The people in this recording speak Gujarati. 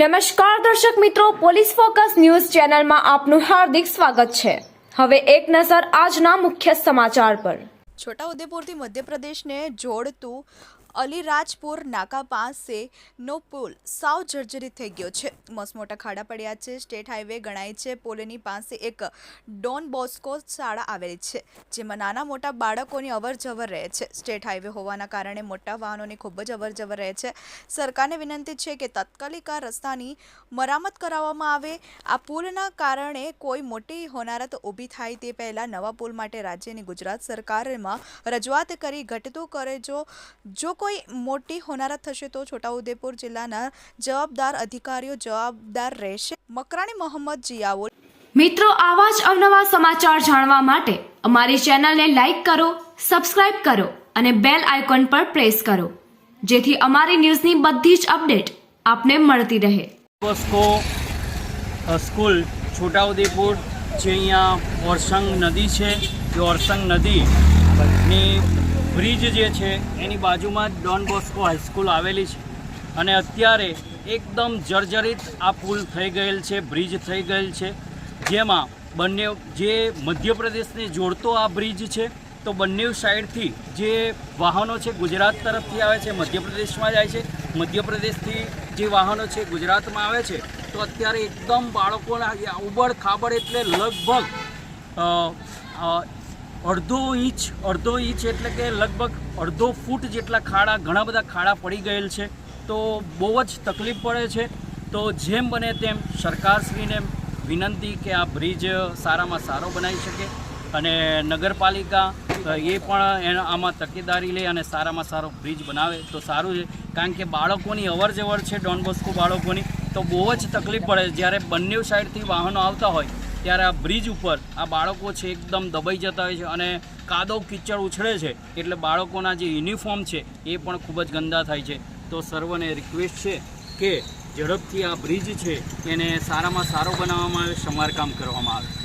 નમસ્કાર દર્શક મિત્રો, પોલીસ ફોકસ ન્યૂઝ ચેનલમાં આપનું હાર્દિક સ્વાગત છે. હવે એક નજર આજના મુખ્ય સમાચાર પર. છોટાઉદેપુરથી મધ્યપ્રદેશને જોડતું અલીરાજપુર નાકા પાસે નો પુલ સાવ જર્જરિત થઈ ગયો છે. મસમોટા ખાડા પડ્યા છે. સ્ટેટ હાઈવે ગણાય છે. પુલની પાસે એક ડોન બોસ્કો શાળા આવેલી છે, જેમાં નાના મોટા બાળકોની અવર જવર રહે છે. સ્ટેટ હાઈવે હોવાના કારણે મોટા વાહનોની ખૂબ જ અવર જવર રહે છે. સરકારને વિનંતી છે કે તાત્કાલિક આ રસ્તાની મરામત કરાવવામાં આવે. આ પુલના કારણે કોઈ મોટી હોનારત ઊભી થાય તે પહેલાં નવા પુલ માટે રાજ્યની ગુજરાત સરકારમાં રજૂઆત કરી ઘટતું કરે જો જો કોઈ મોટી હોનારત થશે તો છોટાઉદેપુર જિલ્લાના જવાબદાર અધિકારીઓ જવાબદાર રહેશે. મકરાણી મોહમ્મદ જિયાઉલ. મિત્રો આવા જ અવનવા સમાચાર જાણવા માટે અમારી ચેનલને લાઈક કરો સબસ્ક્રાઇબ કરો અને બેલ આઇકોન પર પ્રેસ કરો જેથી અમારી ન્યૂઝની બધી જ અપડેટ આપને મળતી રહે. બોસ્કો સ્કૂલ છોટાઉદેપુર જે અહીંયા ઓરસંગ નદી છે એ ઓરસંગ નદીની બ્રિજ જે છે, એની બાજુમાં જ ડોન બોસ્કો હાઈસ્કૂલ આવેલી છે. અને અત્યારે એકદમ જર્જરિત આ પુલ થઈ ગયેલ છે, બ્રિજ થઈ ગયેલ છે. જેમાં બંને, જે મધ્યપ્રદેશને જોડતો આ બ્રિજ છે, તો બંને સાઈડથી જે વાહનો છે ગુજરાત તરફથી આવે છે, મધ્યપ્રદેશમાં જાય છે. મધ્યપ્રદેશથી જે વાહનો છે ગુજરાતમાં આવે છે, તો અત્યારે એકદમ બાળકોના ઉબડ ખાબડ એટલે લગભગ અડધો ઇંચ અડધો ઇંચ એટલે કે લગભગ અડધો ફૂટ જેટલા ખાડા, ઘણા બધા ખાડા પડી ગયેલ છે. તો બહુ જ તકલીફ પડે છે. તો જેમ બને તેમ સરકારશ્રીને વિનંતી કે આ બ્રિજ સારામાં સારો બનાવી શકે અને નગરપાલિકા એ પણ એના આમાં તકેદારી લે અને સારામાં સારો બ્રિજ બનાવે તો સારું છે. કારણ કે બાળકોની અવર જવર છે ડોન બોસ્કો બાળકોની, તો બહુ જ તકલીફ પડે. જ્યારે બંને સાઈડથી વાહનો આવતા હોય ત્યારે આ બ્રિજ ઉપર આ બાળકો છે એકદમ દબાઈ જતા હોય છે અને કાદવ કીચડ ઉછળે છે. એટલે બાળકોના જે યુનિફોર્મ છે એ પણ ખૂબ જ ગંદા થાય છે. તો સર્વને રિક્વેસ્ટ છે કે ઝડપથી આ બ્રિજ છે એને સારામાં સારો બનાવવામાં આવે, સમારકામ કરવામાં આવે.